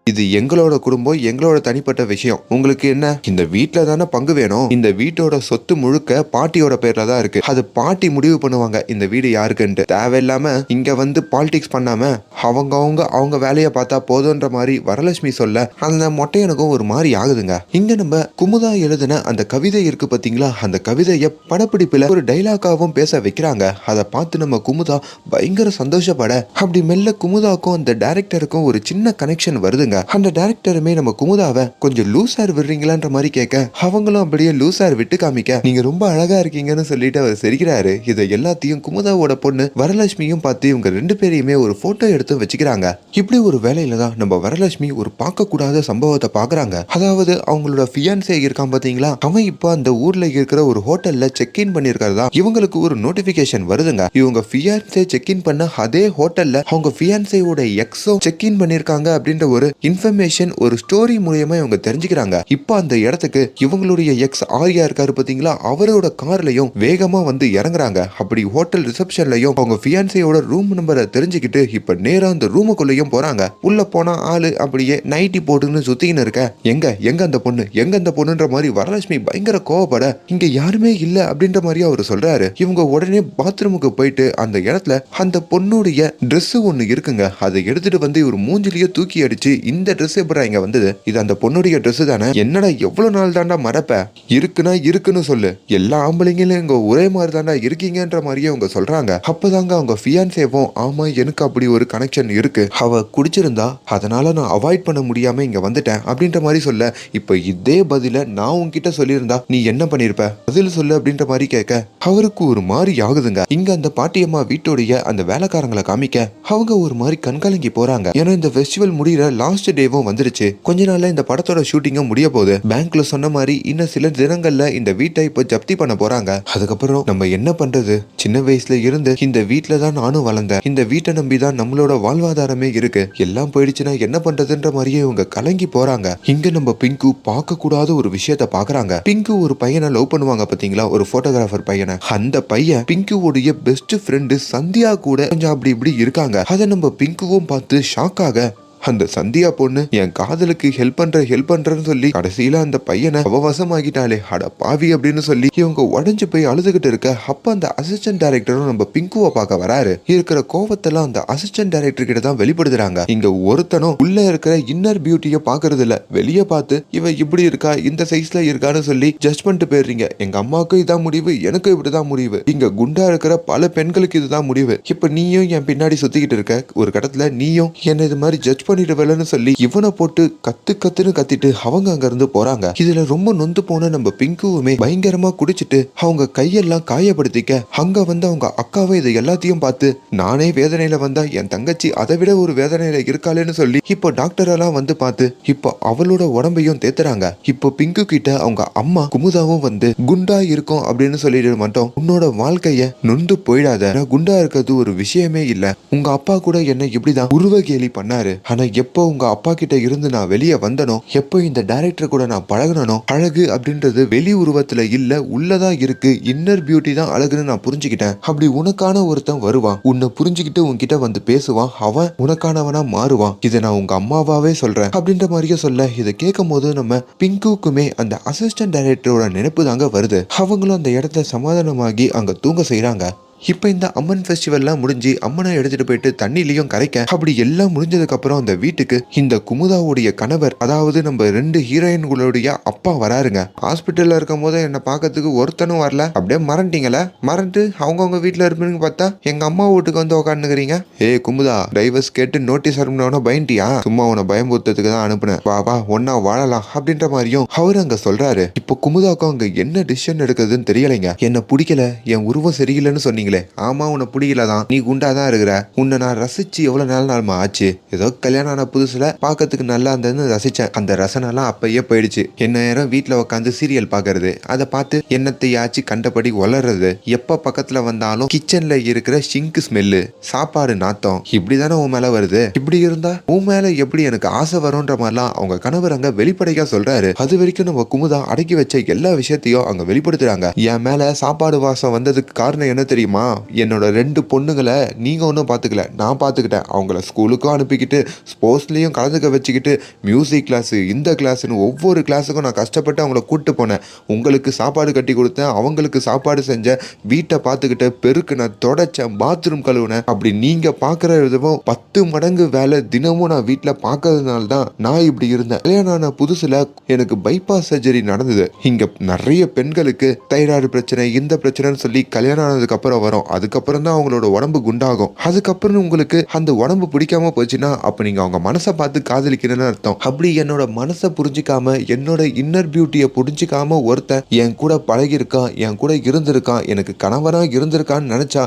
இது எங்களோட குடும்பம் எங்களோட தனிப்பட்ட விஷயம். உங்களுக்கு என்ன? இந்த வீட்டுல தானே பங்கு வேணும். இந்த வீட்டோட சொத்து முழுக்க பாட்டியோட பேர்ல தான் இருக்கு. அது பாட்டி முடிவு பண்ணுவாங்க இந்த வீடு யாருக்குன்ட்டு. தேவையில்லாம இங்க வந்து பாலிடிக்ஸ் பண்ணாம அவங்க அவங்க அவங்க வேலையை பார்த்தா போதுன்ற மாதிரி வரலட்சுமி சொல்ல அந்த மொட்டையனுக்கும் ஒரு மாதிரி ஆகுதுங்க. இங்க நம்ம குமுதா எழுதின அந்த கவிதை இருக்கு பாத்தீங்களா? அந்த கவிதையை படப்பிடிப்புல ஒரு டைலாக்காவும் பேச வைக்கிறாங்க. அதை பார்த்து நம்ம குமுதா பயங்கர சந்தோஷப்பட அப்படி மெல்ல குமுதாக்கும் அந்த டைரக்டருக்கும் ஒரு சின்ன கனெக்ஷன் வருதுங்க. அந்த டைரக்டருமே நம்ம குமுதாவை கொஞ்சம் லூசார் விடுறீங்களான்ற மாதிரி கேட்க அவங்களும் அப்படியே லூசார் விட்டு காமிக்க நீங்க ரொம்ப அழகா இருக்கீங்கன்னு சொல்லிட்டு அவர் சிரிக்கிறாரு. இதை எல்லாத்தையும் குமுதாவோட பொண்ணு வரலட்சுமியும் பார்த்து இவங்க ரெண்டு பேரையுமே ஒரு போட்டோ எடுத்து வச்சுக்கிறாங்க. இப்படி ஒரு வேலையில தான் நம்ம வரலட்சுமி ஒரு பார்க்கக்கூடாத சம்பவத்தை பாக்குறாங்க அதாவது அவங்களோட ஃபியான்சே இருக்கான் பாத்தீங்களா அவன் இப்போ அந்த ஊர்ல இருக்கிற ஒரு ஹோட்டல்ல செக் இன் பண்ணிருக்கிறதா இவங்களுக்கு ஒரு நோட்டிபிகேஷன் வருதுங்க. இவங்க ஃபியான்சே செக் இன் பண்ண அதே ஹோட்டல்ல அவங்க ஃபியான்சேவோட எக்ஸோ செக் இன் பண்ணிருக்காங்க அப்படின்ற ஒரு இன்ஃபர்மேஷன் ஒரு ஸ்டோரி மூலியமா இவங்க தெரிஞ்சுக்கிறாங்க. இப்போ அந்த இடத்துக்கு இவங்களுடைய எக்ஸ் ஆர்யா இருக்காரு பாத்தீங்களா? அவரோட கார்லயும் வேகமா வந்து இறங்குறாங்க. அப்படி ஹோட்டல் ரிசப்ஷன்லயும் அவங்க ஃபியான்சியோட ரூம் நம்பரை தெரிஞ்சுக்கிட்டு இப்ப நேரா அந்த ரூமுக்குள்ளேயும் போறாங்க. உள்ள போனா ஆளு அப்படியே நைட்டி போட்டுன்னு சுத்தின்னு இருக்க. எங்க? எங்க அந்த பொண்ணு? எங்க அந்த பொண்ணுன்ற மாதிரி வரலட்சுமி பயங்கர கோவப்பட இங்க யாருமே இல்ல அப்படின்ற மாதிரி அவர் சொல்றாரு. இவங்க உடனே பாத்ரூமுக்கு போயிட்டு அந்த இடத்துல அந்த பொண்ணுடைய ட்ரெஸ் ஒண்ணு இருக்குங்க. அதை எடுத்துட்டு வந்து இவர் மூஞ்சிலேயே தூக்கி அடிச்சு இந்த ட்ரெஸ் எப்படா இங்க வந்தது? இது அந்த பொண்ணுடைய ட்ரெஸ் தானே? என்னடா எவ்வளவு நாள் தாண்டா மறப்ப? இருக்குன்னா இருக்குன்னு சொல்லு. எல்லா ஆம்பளைங்களும் இங்க ஒரே மாதிரி தாண்டா இருக்கீங்கன்ற மாதிரியே அவங்க சொல்றாங்க. அப்பதாங்க அவங்க ஃபியான்சேவும் ஆமா எனக்கு அப்படி ஒரு கனெக்ஷன் இருக்கு. அவ குடிச்சிருந்தா அதனால நான் அவாய்ட் பண்ண முடியாம இங்க வந்துட்டேன் அப்படின்ற மாதிரி சொல்ல இப்ப இதே பதில நான் உன்கிட்ட சொல்லியிருந்தா நீ என்ன பண்ணிருப்ப? பதில் சொல்லு அப்படின்ற மாதிரி கேட்க அவருக்கு ஒரு மாதிரி ஆகுதுங்க. இங்க அந்த பாட்டியம்மா வீட்டுடைய அந்த வேலைக்காரங்களை காமிக்க அவங்க ஒரு மாதிரி கண்கலங்கி போறாங்க. ஏன்னா இந்த ஃபெஸ்டிவல் முடிகிற லாஸ்ட் டேவும் வந்துருச்சு. கொஞ்ச நாள்ல இந்த படத்தோட ஷூட்டிங்கும் முடிய போகுது. பேங்க்ல சொன்ன மாதிரி இன்னும் சில தினங்கள்ல இந்த வீட்டை இப்போ ஜப்தி பண்ண போறாங்க. அதுக்கப்புறம் நம்ம என்ன பண்றது? சின்ன வயசுல இருந்து இந்த வீட்டுல தான் நானும் வளர்ந்தேன். இந்த வீட்டை நம்பி தான் நம்மளோட வாழ்வாதாரமே இருக்கு. எல்லாம் போயிடுச்சுன்னா என்ன பண்றதுன்ற மாதிரியே இவங்க கலங்கி போறாங்க. இங்க நம்ம பிங்கு பார்க்க கூடாத ஒரு விஷயத்த பாக்குறாங்க பிங்கு ஒரு பையனை லவ் பண்ணுவாங்க பாத்தீங்களா? ஒரு போட்டோகிராஃபர் பையனை. அந்த பையன் பிங்குவோடைய பெஸ்ட் ஃப்ரெண்டு சந்தியா கூட கொஞ்சம் அப்படி இப்படி இருக்காங்க. அதை நம்ம பிங்குவும் பார்த்து ஷாக்காக அந்த சந்தியா பொண்ணு என் காதலுக்கு ஹெல்ப் பண்ற ஹெல்ப் பண்றேன்னு சொல்லி கடைசியில அந்த பையனை அவவசமாக்கிட்டாளே அட பாவி அப்படின்னு சொல்லி இவங்க உடஞ்சு போய் அழுதுகிட்டு இருக்க அப்ப அந்த அசிஸ்டன்ட் டைரக்டரும் நம்ம பிங்குவை பார்க்க வராரு. இருக்கிற கோவத்தெல்லாம் அந்த அசிஸ்டன்ட் டைரக்டர் கிட்ட தான் வெளிப்படுத்துறாங்க. இங்க ஒருத்தனும் உள்ள இருக்கிற இன்னர் பியூட்டிய பாக்குறது இல்ல. வெளியே பார்த்து இவ இப்படி இருக்கா? இந்த சைஸ்ல இருக்கான்னு சொல்லி ஜட்ஜ் பண்ணிட்டு போயிடுறீங்க. எங்க அம்மாவுக்கும் இதான் முடிவு எனக்கும் இப்படிதான் முடிவு. இங்க குண்டா இருக்கிற பல பெண்களுக்கு இதுதான் முடிவு. இப்ப நீயும் என் பின்னாடி சுத்திக்கிட்டு இருக்க ஒரு கட்டத்துல நீயும் என்ன இது மாதிரி ஜட்ஜ் பண்ணிடுவேலன்னு சொல்லி இவனை போட்டு கத்து கத்துன்னு கத்திட்டு அவங்க அங்க இருந்து போறாங்க. இதுல ரொம்ப நொந்து போன நம்ம பிங்குவுமே பயங்கரமா குடிச்சிட்டு அவங்க கையெல்லாம் காயப்படுத்திக்க அங்க வந்து அவங்க அக்காவை இதை எல்லாத்தையும் பார்த்து நானே வேதனையில வந்தா என் தங்கச்சி அதை விட ஒரு வேதனையில இருக்காளேன்னு சொல்லி இப்போ டாக்டர் எல்லாம் வந்து பார்த்து இப்போ அவளோட உடம்பையும் தேத்துறாங்க. இப்போ பிங்கு கிட்ட அவங்க அம்மா குமுதாவும் வந்து குண்டா இருக்கும் அப்படின்னு சொல்லிட்டு மட்டும் உன்னோட வாழ்க்கைய நொந்து போயிடாத. குண்டா இருக்கிறது ஒரு விஷயமே இல்ல. உங்க அப்பா கூட என்ன இப்படிதான் உருவ கேலி பண்ணாரு. ஆனா எப்போ உங்க அப்பா கிட்ட இருந்து நான் வெளியே வந்தனோ எப்போ இந்த டைரக்டர் கூட நான் பழகுனனோ அழகு அப்படின்றது வெளி உருவத்துல இல்ல உள்ளதா இருக்கு இன்னர் பியூட்டி தான் அழகுன்னு நான் புரிஞ்சுக்கிட்டேன். அப்படி உனக்கான ஒருத்தன் வருவான். உன்னை புரிஞ்சுக்கிட்டு உன்கிட்ட வந்து பேசுவான். அவன் உனக்கானவனா மாறுவான். இதை நான் உங்க அம்மாவாவே சொல்றேன். அப்படின்ற மாதிரியே சொல்ல இதை கேட்கும் போது நம்ம பிங்குக்குமே அந்த அசிஸ்டன்ட் டைரக்டரோட நினைப்பு தாங்க வருது. அவங்களும் அந்த இடத்த சமாதானமாகி அங்க தூங்க செய்யறாங்க இப்போ இந்த அம்மன் ஃபெஸ்டிவல்லாம் முடிஞ்சு அம்மனை எடுத்துட்டு போயிட்டு தண்ணிலையும் கரைக்க அப்படி எல்லாம் முடிஞ்சதுக்கு அப்புறம் அந்த வீட்டுக்கு இந்த குமுதாவுடைய கணவர் அதாவது நம்ம ரெண்டு ஹீரோயின்களுடைய அப்பா வராருங்க. ஹாஸ்பிட்டல்ல இருக்கும் போது என்னை பார்க்கறதுக்கு ஒருத்தனும் வரல. அப்படியே மறந்துட்டீங்களா? மறந்துட்டு அவங்கவுங்க வீட்டில் இருப்பீங்க பார்த்தா எங்க அம்மா வீட்டுக்கு வந்து உட்காந்துக்கிறீங்க ஏ குமுதா டைவர்ஸ் கேட்டு நோட்டீஸ் அனுப்பினவன பயன்ட்டியா சும்மா உன பயமுறுத்ததுக்கு தான் அனுப்புனேன். வா வா ஒன்னா வாழலாம் அப்படின்ற மாதிரியும் அவர் அங்க சொல்றாரு. இப்போ குமுதாக்கும் அங்க என்ன டிசிஷன் எடுக்கிறதுன்னு தெரியலைங்க. என்ன பிடிக்கல என் உருவம் சரியில்லைன்னு சொன்னீங்களே ஆமா உன்னை பிடிக்கல தான் நீ குண்டா தான் இருக்கிற. உன்னை நான் ரசிச்சு எவ்வளவு நாள் நாளுமா ஆச்சு. ஏதோ கல்யாணம் ஆன புதுசுல பார்க்கறதுக்கு நல்லா இருந்ததுன்னு ரசிச்சேன். அந்த ரசனைலாம் அப்பயே போயிடுச்சு. என்ன நேரம் வீட்டில் உட்காந்து சீரியல் பார்க்கறது அதை பார்த்து என்னத்தையாச்சு கண்டபடி வளர்றது எப்ப பக்கத்துல வந்தாலும் கிச்சன்ல இருக்கிற ஷிங்க் ஸ்மெல்லு சாப்பாடு நாத்தம் இப்படிதானே உன் மேல வருது? இப்படி இருந்தா? உன் மேல எப்படி எனக்கு ஆசை வரும்ன்ற மாதிரிலாம் அவங்க கணவர் அங்க வெளிப்படையா சொல்றாரு. அது வரைக்கும் நம்ம குமுதா அடக்கி வச்ச எல்லா விஷயத்தையும் அங்க வெளிப்படுத்துறாங்க. என் மேல சாப்பாடு வாசம் வந்ததுக்கு காரணம் என்ன தெரியுமா? என்னோட ரெண்டு பொண்ணுங்களை நீங்க ஒன்றும் பார்த்துக்கல நான் பார்த்துக்கிட்டேன் அவங்கள ஸ்கூலுக்கும் அனுப்பிக்கிட்டு ஸ்போர்ட்ஸ்லேயும் கலந்துக்க வச்சுக்கிட்டு மியூசிக் கிளாஸு இந்த கிளாஸ்னு ஒவ்வொரு கிளாஸுக்கும் நான் கஷ்டப்பட்டு அவங்கள கூட்டு போனேன். உங்களுக்கு சாப்பாடு கட்டி கொடுத்தேன். அவங்களுக்கு சாப்பாடு செஞ்சேன். வீட்டை பார்த்துக்கிட்டு பெருக்குனேன் தொடச்சேன் பாத்ரூம் கழுவுனேன். அப்படி நீங்க பார்க்குற விதமும் பத்து மடங்கு வேலை தினமும் நான் வீட்டில் பார்க்கறதுனால தான் நான் இப்படி இருந்தேன். கல்யாணம் ஆன புதுசில் எனக்கு பைபாஸ் சர்ஜரி நடந்தது. இங்கே நிறைய பெண்களுக்கு தைராய்டு பிரச்சனை இந்த பிரச்சனைன்னு சொல்லி கல்யாணம் ஆனதுக்கப்புறம் வரும். அதுக்கப்புறம் தான் அவங்களோட உடம்பு குண்டாகும். அதுக்கப்புறம் உங்களுக்கு அந்த உடம்பு பிடிக்காம போச்சுன்னா அப்ப நீங்க அவங்க மனசை பார்த்து காதலிக்கிறேன்னு அர்த்தம். அப்படி என்னோட மனசை புரிஞ்சுக்காம என்னோட இன்னர் பியூட்டியை புரிஞ்சுக்காம ஒருத்தன் என் கூட பழகிருக்கான் என் கூட இருந்திருக்கான் எனக்கு கணவனா இருந்திருக்கான்னு நினைச்சா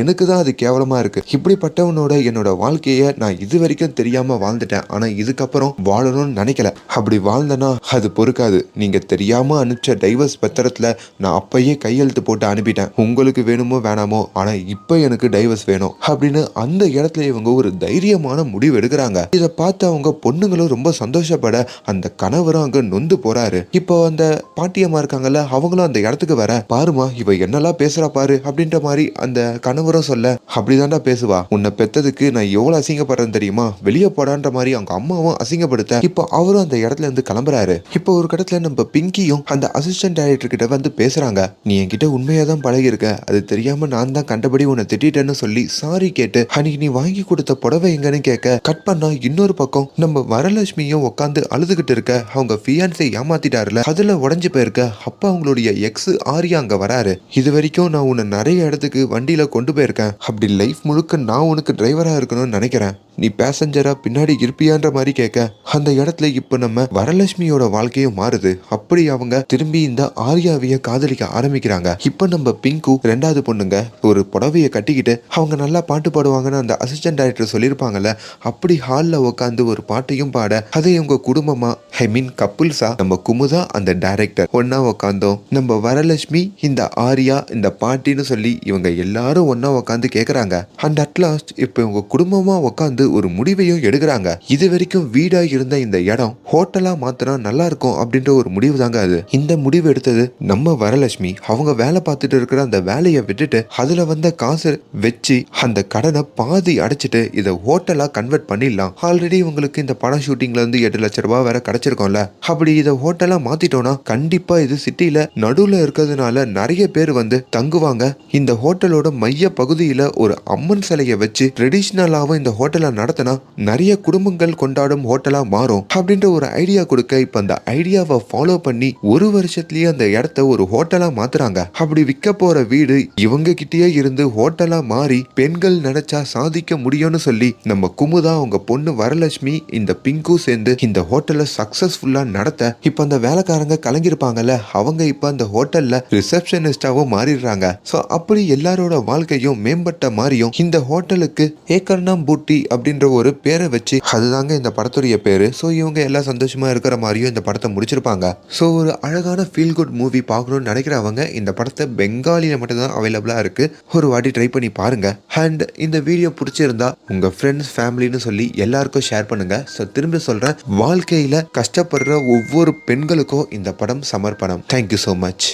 எனக்கு தான் அது கேவலமா இருக்கு. இப்படிப்பட்டவனோட என்னோட வாழ்க்கையை நான் இது வரைக்கும் தெரியாம வாழ்ந்துட்டேன். ஆனா இதுக்கப்புறம் வாழணும்னு நினைக்கல. அப்படி வாழ்ந்தனா அது பொறுக்காது. நீங்க தெரியாம அனுப்பிச்ச டைவர்ஸ் பத்திரத்துல நான் அப்பயே கையெழுத்து போட்டு அனுப்பிட்டேன். உங்களுக்கு வேணுமோ வேணாமோ ஆனா இப்போ எனக்கு டைவர்ஸ் வேணும். அப்படின்னு அந்த இடத்துல இவங்க ஒரு தைரியமான முடிவு எடுக்கிறாங்க. இதை பார்த்து அவங்க பொண்ணுங்களும் ரொம்ப சந்தோஷப்பட அந்த கணவரும் அங்க நொந்து போறாரு. இப்போ அந்த பாட்டியம்மா இருக்காங்கல்ல அவங்களும் அந்த இடத்துக்கு வர பாருமா இவ என்னெல்லாம் பேசுறா பாரு அப்படின்ற மாதிரி அந்த கணவரும் சொல்ல அப்படிதான்டா பேசுவா. உன்னை பெத்ததுக்கு நான் எவ்வளவு அசிங்கப்படுறேன்னு தெரியுமா? வெளியே போடான்ற மாதிரி அவங்க அம்மாவும் அசிங்கப்படுத்த. இப்போ அவரும் அந்த இடத்துல இருந்து கிளம்புறாரு. இப்போ ஒரு கடத்துல நம்ம பிங்கியும் அந்த அசிஸ்டன்ட் டைரக்டர் கிட்ட வந்து பேசுறாங்க. நீ என்கிட்ட உண்மையா தான் பழகிருக்க அது தெரியாம நான் தான் கண்டபடி உன்னை திட்டிட்டேன்னு சொல்லி சாரி கேட்டு அன்னைக்கு நீ வாங்கி கொடுத்த புடவை எங்கன்னு கேட்க கட் பண்ணா இன்னொரு பக்கம் நம்ம வரலட்சுமியும் உட்காந்து அழுதுகிட்டு இருக்க அவங்க ஃபியான்ஸை ஏமாத்திட்டாருல அதுல உடஞ்சு போயிருக்க அப்ப அவங்களுடைய எக்ஸ் ஆரியா அங்க வராரு. இது வரைக்கும் நான் உன்னை நிறைய இடத்துக்கு வண்டியில கொண்டு போயிருக்கேன். அப்படி லைஃப் முழுக்க நான் உனக்கு டிரைவரா இருக்கணும்னு நினைக்கிறேன். நீ பேசஞ்சரா பின்னாடி இருப்பியான்ற மாதிரி கேட்க அந்த இடத்துல இப்ப நம்ம வரலட்சுமியோட வாழ்க்கையும் மாறுது. அப்படி அவங்க திரும்பி இந்த ஆர்யாவிய காதலிக்க ஆரம்பிக்கிறாங்க. இப்ப நம்ம பிங்கு ரெண்டாவது பொண்ணுங்க ஒரு புடவையை கட்டிக்கிட்டு அவங்க நல்லா பாட்டு பாடுவாங்கன்னு அந்த அசிஸ்டன்ட் டைரக்டர் சொல்லியிருப்பாங்கல்ல அப்படி ஹாலில் உட்காந்து ஒரு பாட்டையும் பாட அதை இவங்க குடும்பமா ஐ மீன் கப்புல்ஸா நம்ம குமுதா அந்த டைரக்டர் ஒன்னா உட்காந்தோம் நம்ம வரலட்சுமி இந்த ஆர்யா இந்த பாட்டின்னு சொல்லி இவங்க எல்லாரும் ஒன்னா உட்காந்து கேக்குறாங்க. அண்ட் அட்லாஸ்ட் இப்போ இவங்க குடும்பமா உட்காந்து ஒரு முடிவையும் எடுக்கிறாங்க. இது வரைக்கும் வீடா இருந்த இந்த இடம் ஹோட்டலா மாத்தினா நல்லா இருக்கும் அப்படின்ற ஒரு முடிவு தாங்க அது. இந்த முடிவு எடுத்தது நம்ம வரலட்சுமி. அவங்க வேலை பார்த்துட்டு இருக்கிற அந்த வேலையை விட்டுட்டு அதுல வந்த காசு வச்சு அந்த கடனை பாதி அடைச்சிட்டு இதை ஹோட்டலா கன்வெர்ட் பண்ணிடலாம். ஆல்ரெடி உங்களுக்கு இந்த படம் ஷூட்டிங்ல இருந்து எட்டு லட்ச ரூபாய் வேற கிடைச்சிருக்கோம்ல. அப்படி இதை ஹோட்டலா மாத்திட்டோம்னா கண்டிப்பா இது சிட்டில நடுவுல இருக்கிறதுனால நிறைய பேர் வந்து தங்குவாங்க. இந்த ஹோட்டலோட மைய பகுதியில ஒரு அம்மன் சிலையை வச்சு ட்ரெடிஷ்னலாவும் இந்த ஹோட்டலை நடத்தினா நிறைய குடும்பங்கள் கொண்டாடும் ஹோட்டலா மாறும் அப்படின்ற ஒரு ஐடியா கொடுக்க இப்ப அந்த ஐடியாவை ஃபாலோ பண்ணி ஒரு வருஷத்துலயே அந்த இடத்த ஒரு ஹோட்டலா மாத்துறாங்க. அப்படி விற்க போற வீடு இவங்க கிட்டயே இருந்து ஹோட்டலா மாறி பெண்கள் நினைச்சா சாதிக்க முடியும்னு சொல்லி நம்ம குமுதா அவங்க பொண்ணு வரலட்சுமி இந்த பிங்கு சேர்ந்து இந்த ஹோட்டலை சக்சஸ்ஃபுல்லா நடத்த இப்ப அந்த வேலைக்காரங்க கலங்கிருப்பாங்கல்ல அவங்க இப்ப அந்த ஹோட்டல்ல ரிசப்ஷனிஸ்டாவும் மாறிடுறாங்க. சோ அப்படி எல்லாரோட வாழ்க்கையும் மேம்பட்ட மாதிரியும் இந்த ஹோட்டலுக்கு ஏக்கர்ணம் பூட்டி அப்படின்ற ஒரு பேரை வச்சு அதுதாங்க இந்த படத்துடைய பேரு. ஸோ இவங்க எல்லாம் சந்தோஷமா இருக்கிற மாதிரியும் இந்த படத்தை முடிச்சிருப்பாங்க. ஸோ ஒரு அழகான ஃபீல் குட் மூவி பார்க்கணும்னு நினைக்கிறவங்க இந்த படத்தை பெங்காலியில் மட்டும்தான் அவைலபிளாக இருக்கு. ஒரு வாட்டி ட்ரை பண்ணி பாருங்க. அண்ட் இந்த வீடியோ பிடிச்சிருந்தா உங்க ஃப்ரெண்ட்ஸ் ஃபேமிலின்னு சொல்லி எல்லாருக்கும் ஷேர் பண்ணுங்க. ஸோ திரும்ப சொல்றேன் வாழ்க்கையில கஷ்டப்படுற ஒவ்வொரு பெண்களுக்கும் இந்த படம் சமர்ப்பணம். Thank you so much